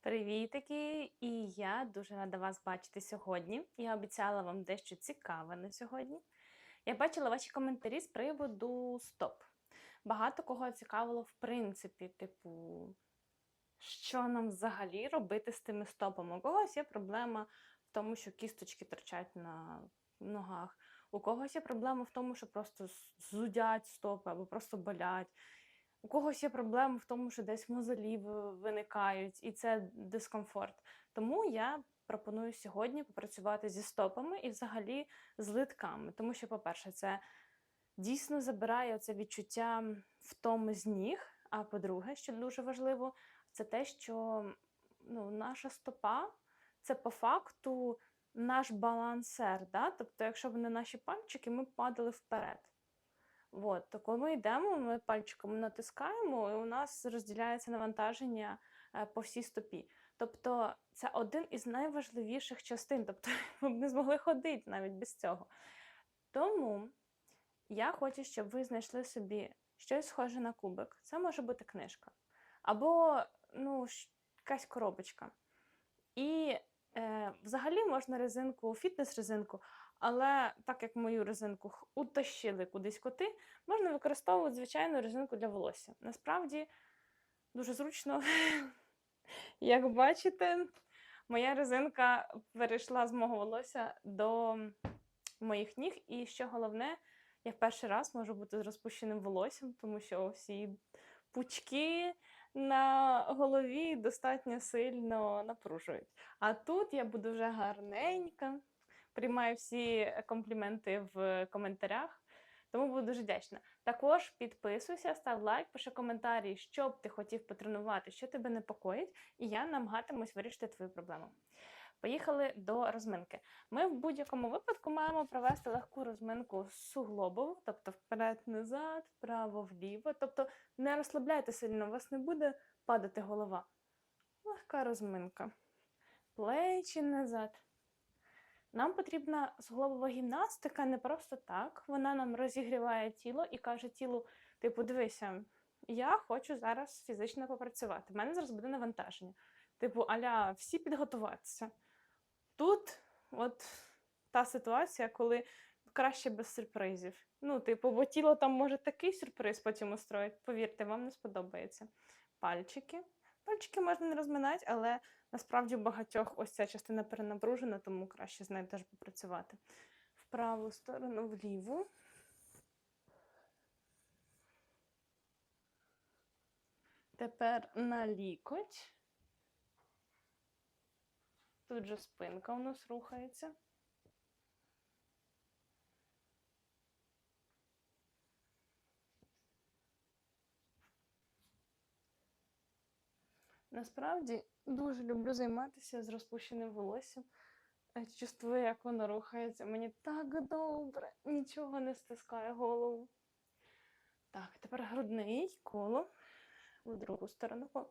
Привітики! І я дуже рада вас бачити сьогодні. Я обіцяла вам дещо цікаве на сьогодні. Я бачила ваші коментарі з приводу стоп. Багато кого цікавило, в принципі, типу, що нам взагалі робити з тими стопами. У когось є проблема в тому, що кісточки торчать на ногах. У когось є проблема в тому, що просто зудять стопи або просто болять. У когось є проблеми в тому, що десь мозолі виникають, і це дискомфорт. Тому я пропоную сьогодні попрацювати зі стопами і взагалі з литками. Тому що, по-перше, це дійсно забирає це відчуття втоми з ніг. А по-друге, що дуже важливо, це те, що ну, наша стопа це по факту наш балансер. Да? Тобто, якщо б не наші пальчики, ми б падали вперед. От, то ми йдемо, ми пальчиками натискаємо, і у нас розділяється навантаження е, по всій стопі. Тобто це один із найважливіших частин. Тобто ми б не змогли ходити навіть без цього. Тому я хочу, щоб ви знайшли собі щось схоже на кубик. Це може бути книжка. Або ну, якась коробочка. І е, взагалі можна резинку, фітнес-резинку, але так як мою резинку утащили кудись коти, можна використовувати звичайну резинку для волосся. Насправді дуже зручно. Як бачите, моя резинка перейшла з мого волосся до моїх ніг, і що головне, я в перший раз можу бути з розпущеним волоссям, тому що всі пучки на голові достатньо сильно напружують. А тут я буду вже гарненька. Приймаю всі компліменти в коментарях, тому буду дуже вдячна. Також підписуйся, став лайк, пиши коментарі, що б ти хотів потренувати, що тебе непокоїть, і я намагатимусь вирішити твою проблему. Поїхали до розминки. Ми в будь-якому випадку маємо провести легку розминку суглобову, тобто вперед-назад, вправо-вліво. Тобто не розслабляйте сильно, у вас не буде падати голова. Легка розминка. Плечі назад. Нам потрібна суглобова гімнастика не просто так. Вона нам розігріває тіло і каже тілу: типу, дивися, я хочу зараз фізично попрацювати. У мене зараз буде навантаження. Типу, аля, всі підготуватися. Тут от та ситуація, коли краще без сюрпризів. Ну, типу, бо тіло там може такий сюрприз потім устроїть. Повірте, вам не сподобається. Пальчики. Пальчики можна не розминати, але насправді у багатьох ось ця частина перенапружена, тому краще з нею теж попрацювати. В праву сторону, вліву. Тепер на лікоть. Тут же спинка у нас рухається. Насправді дуже люблю займатися з розпущеним волоссям. Чувствую, як воно рухається. Мені так добре, нічого не стискає голову. Так, тепер грудний коло. В другу сторону коло.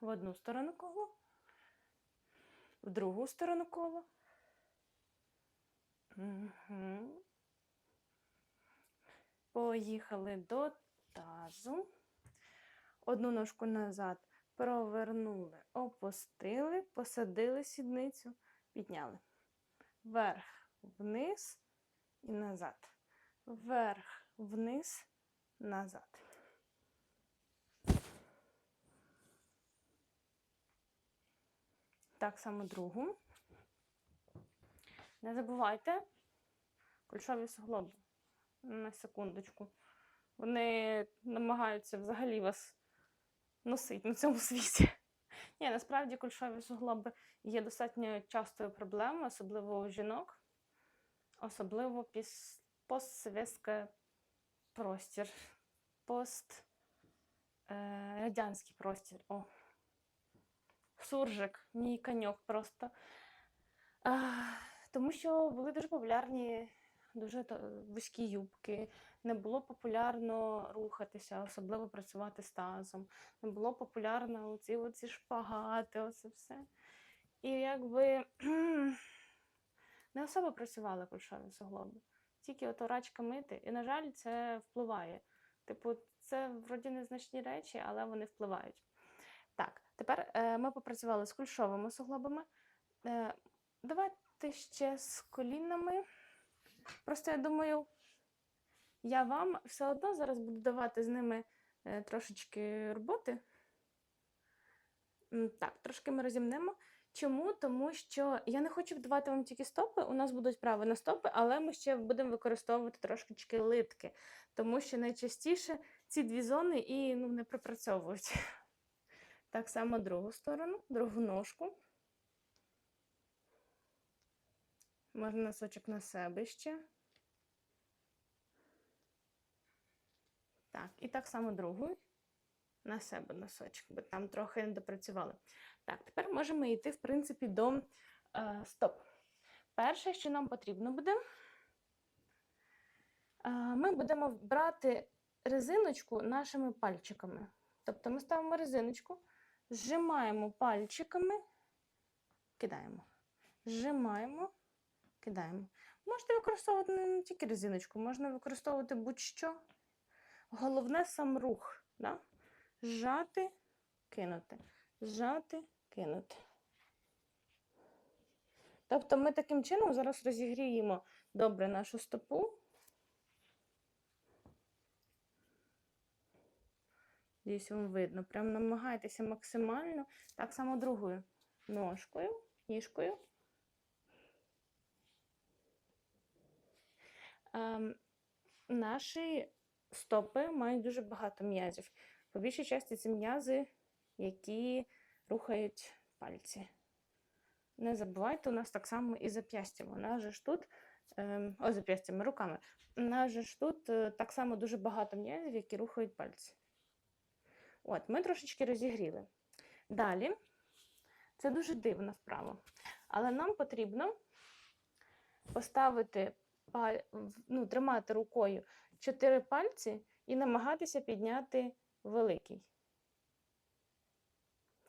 В одну сторону коло. В другу сторону коло. Угу. Поїхали до тазу. Одну ножку назад провернули, опустили, посадили сідницю, підняли. Вверх, вниз і назад. Вверх, вниз, назад. Так само другу. Не забувайте кульшові суглоби. На секундочку. Вони намагаються взагалі вас носити на цьому світі. Ні, насправді кульшові суглоби є достатньо частою проблемою, особливо у жінок, особливо піс... постсовєтський простір, пост е, радянський простір. О. Суржик, мій коньок просто. А, тому що були дуже популярні дуже вузькі юбки, не було популярно рухатися, особливо працювати з тазом. Не було популярно оці, оці шпагати, оце все. І якби не особо працювали кульшові суглоби. Тільки ото рачка мити. І, на жаль, це впливає. Типу, це вроді незначні речі, але вони впливають. Так, Тепер е, ми попрацювали з кульшовими суглобами. Е, давайте ще з колінами. Просто я думаю, я вам все одно зараз буду давати з ними е, трошечки роботи. Так, трошки ми розімнемо. Чому? Тому що я не хочу давати вам тільки стопи. У нас будуть прави на стопи, але ми ще будемо використовувати трошечки литки, тому що найчастіше ці дві зони і ну, не пропрацьовують. Так само другу сторону, другу ножку. Можна носочок на себе ще. Так, і так само другу на себе носочок, бо там трохи не допрацювали. Так, тепер можемо йти, в принципі, до е, стоп. Перше, що нам потрібно буде, е, ми будемо брати резиночку нашими пальчиками. Тобто ми ставимо резиночку, зжимаємо пальчиками, кидаємо. Зжимаємо, кидаємо. Можете використовувати не тільки резиночку, можна використовувати будь-що. Головне сам рух. Да? Зжати, кинути. Зжати, кинути. Тобто ми таким чином зараз розігріємо добре нашу стопу. Десь вам видно. Прям намагайтеся максимально. Так само другою ножкою, ніжкою. Наші стопи мають дуже багато м'язів. По більшій часті це м'язи, які рухають пальці. Не забувайте, у нас так само і зап'ястя. У нас же ж тут, ем, о, зап'ястями, руками. У нас же ж тут е, так само дуже багато м'язів, які рухають пальці. От, ми трошечки розігріли. Далі, це дуже дивна вправа. Але нам потрібно поставити, ну, тримати рукою чотири пальці і намагатися підняти великий.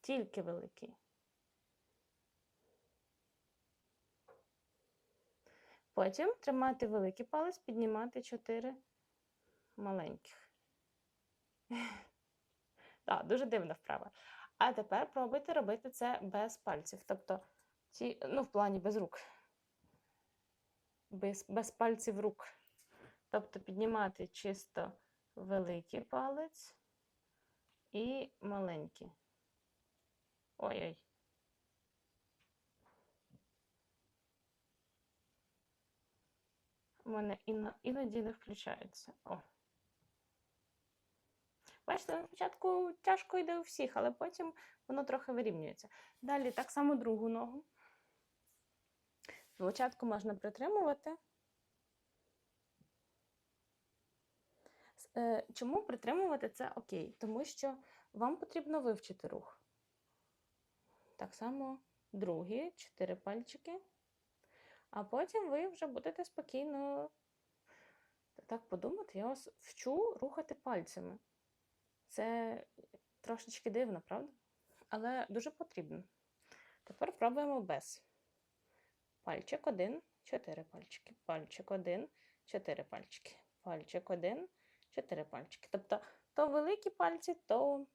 Тільки великий. Потім тримати великий палець, піднімати чотири маленьких. Так, дуже дивна вправа. А тепер пробуйте робити це без пальців. Тобто, ці, ну, в плані без рук. Без, без пальців рук. Тобто піднімати чисто великий палець і маленький. Ой-ой. У мене іноді не включається. О. Бачите, спочатку тяжко йде у всіх, але потім воно трохи вирівнюється. Далі так само другу ногу. Спочатку можна притримувати. Е, Чому притримувати це окей? Тому що вам потрібно вивчити рух. Так само другі чотири пальчики. А потім ви вже будете спокійно так подумати, я вас вчу рухати пальцями. Це трошечки дивно, правда? Але дуже потрібно. Тепер пробуємо без. Пальчик один, чотири пальчики. Пальчик один, чотири пальчики. Пальчик один, чотири пальчики. Тобто то великі пальці, то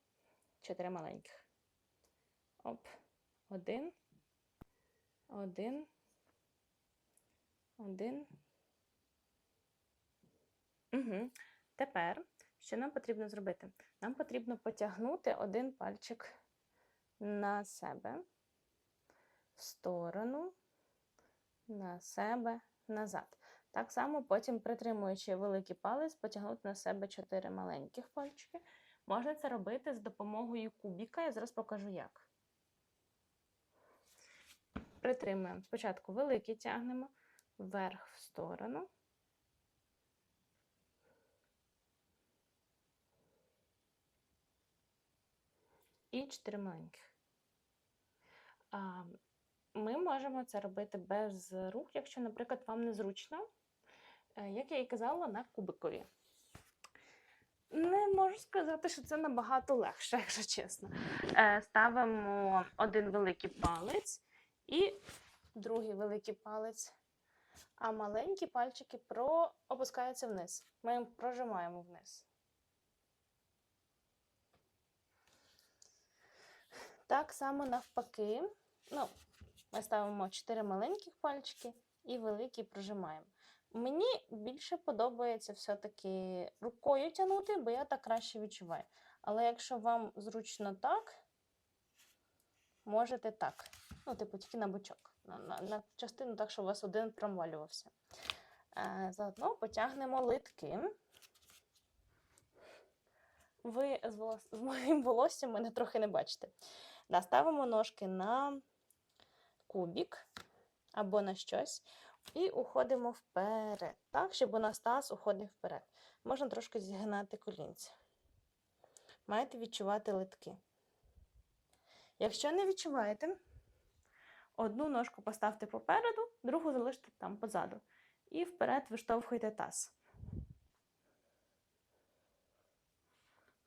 чотири маленьких. Оп. Один. Один. Один. Угу. Тепер, що нам потрібно зробити? Нам потрібно потягнути один пальчик на себе, в сторону, на себе, назад. Так само потім, притримуючи великий палець, потягнути на себе чотири маленьких пальчики. Можна це робити з допомогою кубіка. Я зараз покажу як. Притримуємо. Спочатку великий тягнемо вверх в сторону. І чотири маленьких. Ми можемо це робити без рук, якщо, наприклад, вам незручно, Е, як я і казала, на кубикові. Не можу сказати, що це набагато легше, якщо чесно. Е, Ставимо один великий палець і другий великий палець, а маленькі пальчики про... опускаються вниз. Ми їм прожимаємо вниз. Так само навпаки. Ну, ми ставимо 4 маленьких пальчики і великий прожимаємо. Мені більше подобається все-таки рукою тягнути, бо я так краще відчуваю. Але якщо вам зручно так, можете так. Ну, типу, тільки на бочок. На, на, на частину так, щоб у вас один промалювався. Е, заодно потягнемо литки. Ви з, волос... з моїм волоссям мене трохи не бачите. Да, ставимо ножки на кубік або на щось. І уходимо вперед. Так, щоб у нас таз уходив вперед. Можна трошки зігнати колінця. Маєте відчувати литки. Якщо не відчуваєте, одну ножку поставте попереду, другу залиште там позаду. І вперед виштовхуйте таз.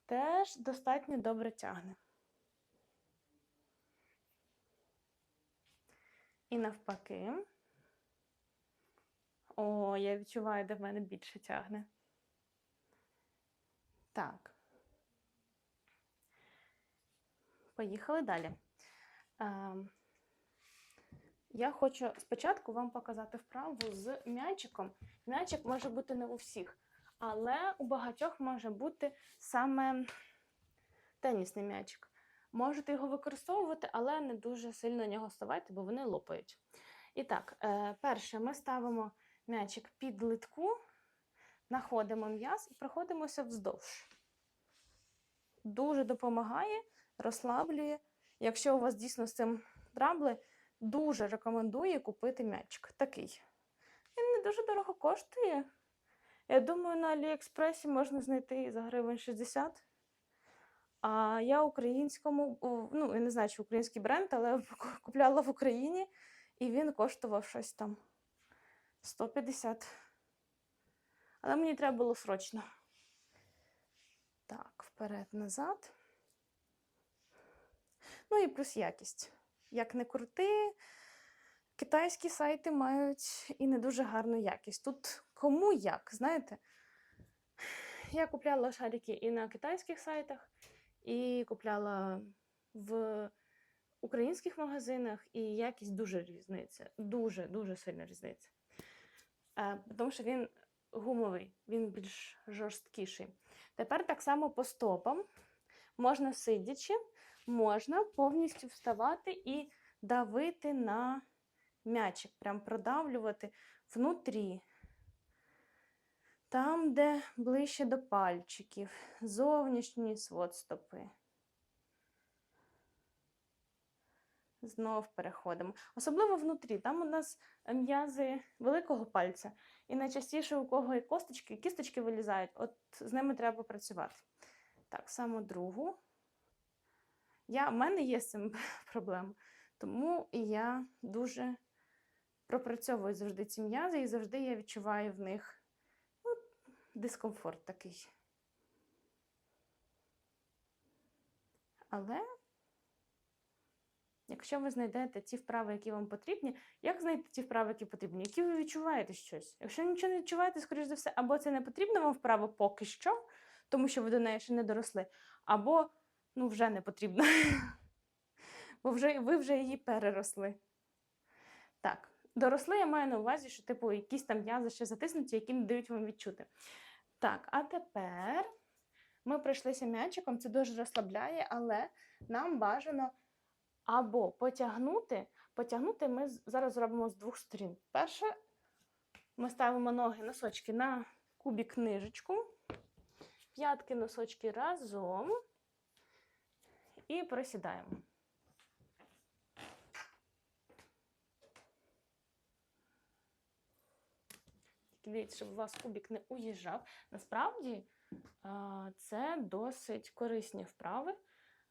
Теж достатньо добре тягне. І навпаки. О, я відчуваю, де в мене більше тягне. Так. Поїхали далі. Я хочу спочатку вам показати вправу з м'ячиком. М'ячик може бути не у всіх, але у багатьох може бути саме тенісний м'ячик. Можете його використовувати, але не дуже сильно нього ставайте, бо вони лопають. І так, е, перше, ми ставимо м'ячик під литку, знаходимо м'яз і проходимося вздовж. Дуже допомагає, розслаблює. Якщо у вас дійсно з цим трабли, дуже рекомендую купити м'ячик. Такий. Він не дуже дорого коштує. Я думаю, на Аліекспресі можна знайти за гривень 60. А я українському, ну, я не знаю, чи український бренд, але купляла в Україні, і він коштував щось там 150. Але мені треба було срочно. Так, вперед-назад. Ну і плюс якість. Як не крути, китайські сайти мають і не дуже гарну якість. Тут кому як, знаєте? Я купляла шарики і на китайських сайтах, і купляла в українських магазинах, і якість дуже різниця. Дуже-дуже сильна різниця. Е, тому що він гумовий, він більш жорсткіший. Тепер так само по стопам можна сидячи, можна повністю вставати і давити на м'ячик, прям продавлювати внутрі. Там, де ближче до пальчиків, зовнішній свод стопи. Знов переходимо. Особливо внутрі. Там у нас м'язи великого пальця. І найчастіше у кого і косточки, і кісточки вилізають, от з ними треба працювати. Так, само другу. Я, в мене є з цим проблема. Тому я дуже пропрацьовую завжди ці м'язи, і завжди я відчуваю в них дискомфорт такий. Але Якщо ви знайдете ті вправи, які вам потрібні, як знайти ті вправи, які потрібні, які ви відчуваєте щось? Якщо нічого не відчуваєте, скоріш за все, або це не потрібно вам вправо поки що, тому що ви до неї ще не доросли, або ну, вже не потрібно. Бо вже, ви вже її переросли. Так, доросли, я маю на увазі, що, типу, якісь там м'язи ще затиснуті, які не дають вам відчути. Так, а тепер ми пройшлися м'ячиком, це дуже розслабляє, але нам бажано або потягнути. Потягнути ми зараз зробимо з двох сторін. Перше, ми ставимо ноги, носочки на кубік книжечку, п'ятки носочки разом і просідаємо. Дивіться, щоб у вас кубік не уїжджав. Насправді це досить корисні вправи.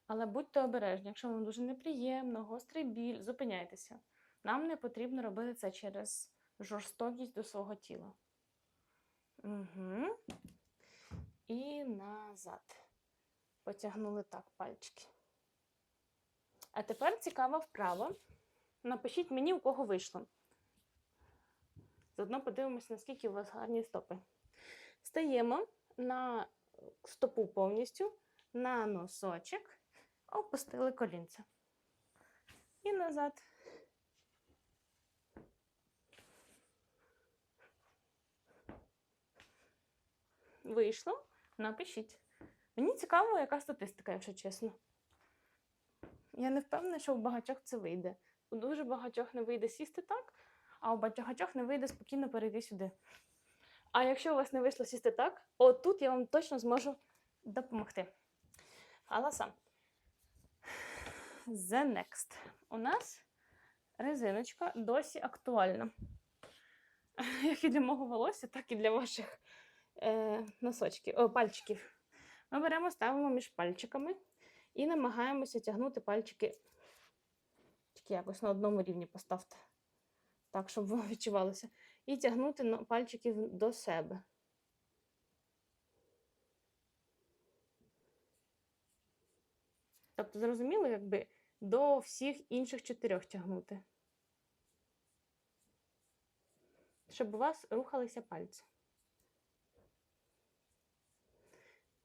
Але будьте обережні, якщо вам дуже неприємно, гострий біль, зупиняйтеся. Нам не потрібно робити це через жорстокість до свого тіла. Угу. І назад. Потягнули так пальчики. А тепер цікава вправа. Напишіть мені, у кого вийшло. Заодно подивимося, наскільки у вас гарні стопи. Стаємо на стопу повністю, на носочок опустили колінця. і назад. Вийшло? Напишіть. Мені цікаво, яка статистика, якщо чесно. Я не впевнена, що у багатьох це вийде. У дуже багатьох не вийде сісти так, а у багатьох не вийде спокійно перейти сюди. А якщо у вас не вийшло сісти так, от тут я вам точно зможу допомогти. Аласа. The next. У нас резиночка досі актуальна. Як і для мого волосся, так і для ваших е, носочків, о, пальчиків. Ми беремо, ставимо між пальчиками і намагаємося тягнути пальчики. Тільки якось на одному рівні поставте. Так, щоб воно відчувалося. І тягнути пальчики до себе. Тобто, зрозуміло, якби до всіх інших чотирьох тягнути. Щоб у вас рухалися пальці.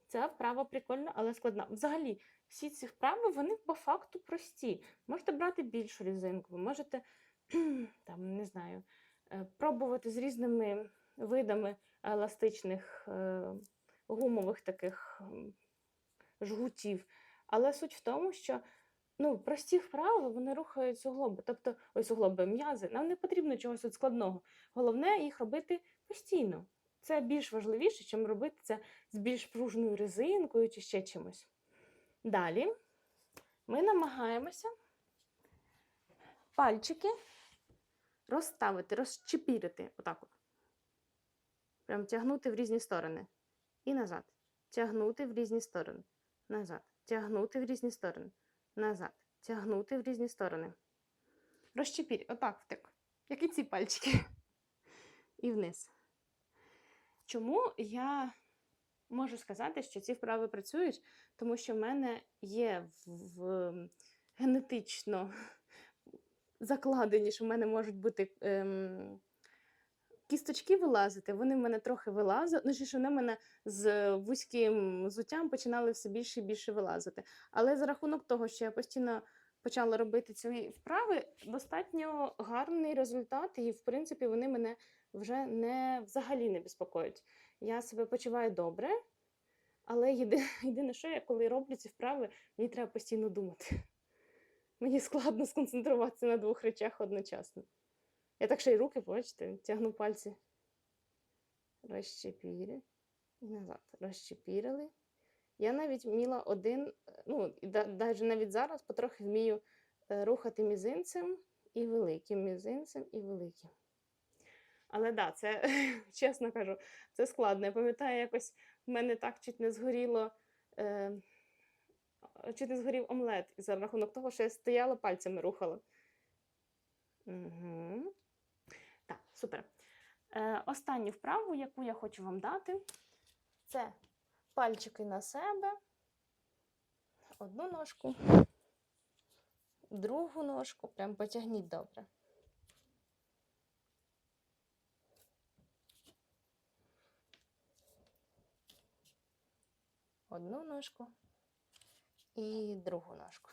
Ця вправа прикольна, але складна. Взагалі, всі ці вправи, вони по факту прості. Можете брати більшу різинку, ви можете, там, не знаю, е, пробувати з різними видами еластичних е, гумових таких жгутів. Але суть в тому, що ну, прості вправи вони рухають суглоби. Тобто, ось суглоби, м'язи. Нам не потрібно чогось от складного. Головне їх робити постійно. Це більш важливіше, ніж робити це з більш пружною резинкою чи ще чимось. Далі ми намагаємося пальчики розставити, розчепірити. Отак от. Прям тягнути в різні сторони. І назад. Тягнути в різні сторони. Назад. Тягнути в різні сторони. Назад. Тягнути в різні сторони. Розчепір. Отак так. Як і ці пальчики. І вниз. Чому я можу сказати, що ці вправи працюють? Тому що в мене є в, в генетично закладені, що в мене можуть бути ем, кісточки вилазити. Вони в мене трохи вилазили. Ну, що вони в мене з вузьким взуттям починали все більше і більше вилазити. Але за рахунок того, що я постійно почала робити ці вправи, достатньо гарний результат, і в принципі вони мене вже не взагалі не безпокоїть. Я себе почуваю добре, але єдине, єдине, що я коли роблю ці вправи, мені треба постійно думати. Мені складно сконцентруватися на двох речах одночасно. Я так ще й руки, бачите, тягну пальці. Розчепірі. Назад. Розчепірили. Я навіть вміла один, ну, навіть навіть зараз потрохи вмію е, рухати мізинцем і великим, мізинцем і великим. Але да, це, чесно кажу, це складно. Я пам'ятаю, якось в мене так чуть не згоріло, е, чуть не згорів омлет за рахунок того, що я стояла пальцями рухала. Угу. Так, супер. Е, останню вправу, яку я хочу вам дати, це пальчики на себе, одну ножку, другу ножку, прям потягніть добре. Одну ножку і другу ножку.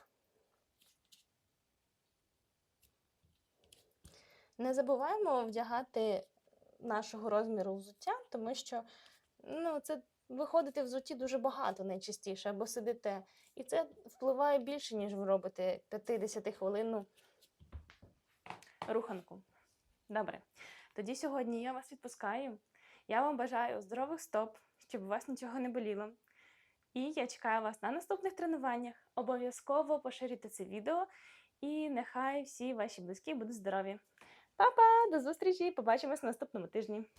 Не забуваємо вдягати нашого розміру взуття, тому що ну, це виходите в взутті дуже багато найчастіше, або сидите. І це впливає більше, ніж ви робите 50 хвилинну руханку. Добре. Тоді сьогодні я вас відпускаю. Я вам бажаю здорових стоп, щоб у вас нічого не боліло. І я чекаю вас на наступних тренуваннях. Обов'язково поширюйте це відео, і нехай всі ваші близькі будуть здорові. Па-па! До зустрічі! Побачимось на наступному тижні.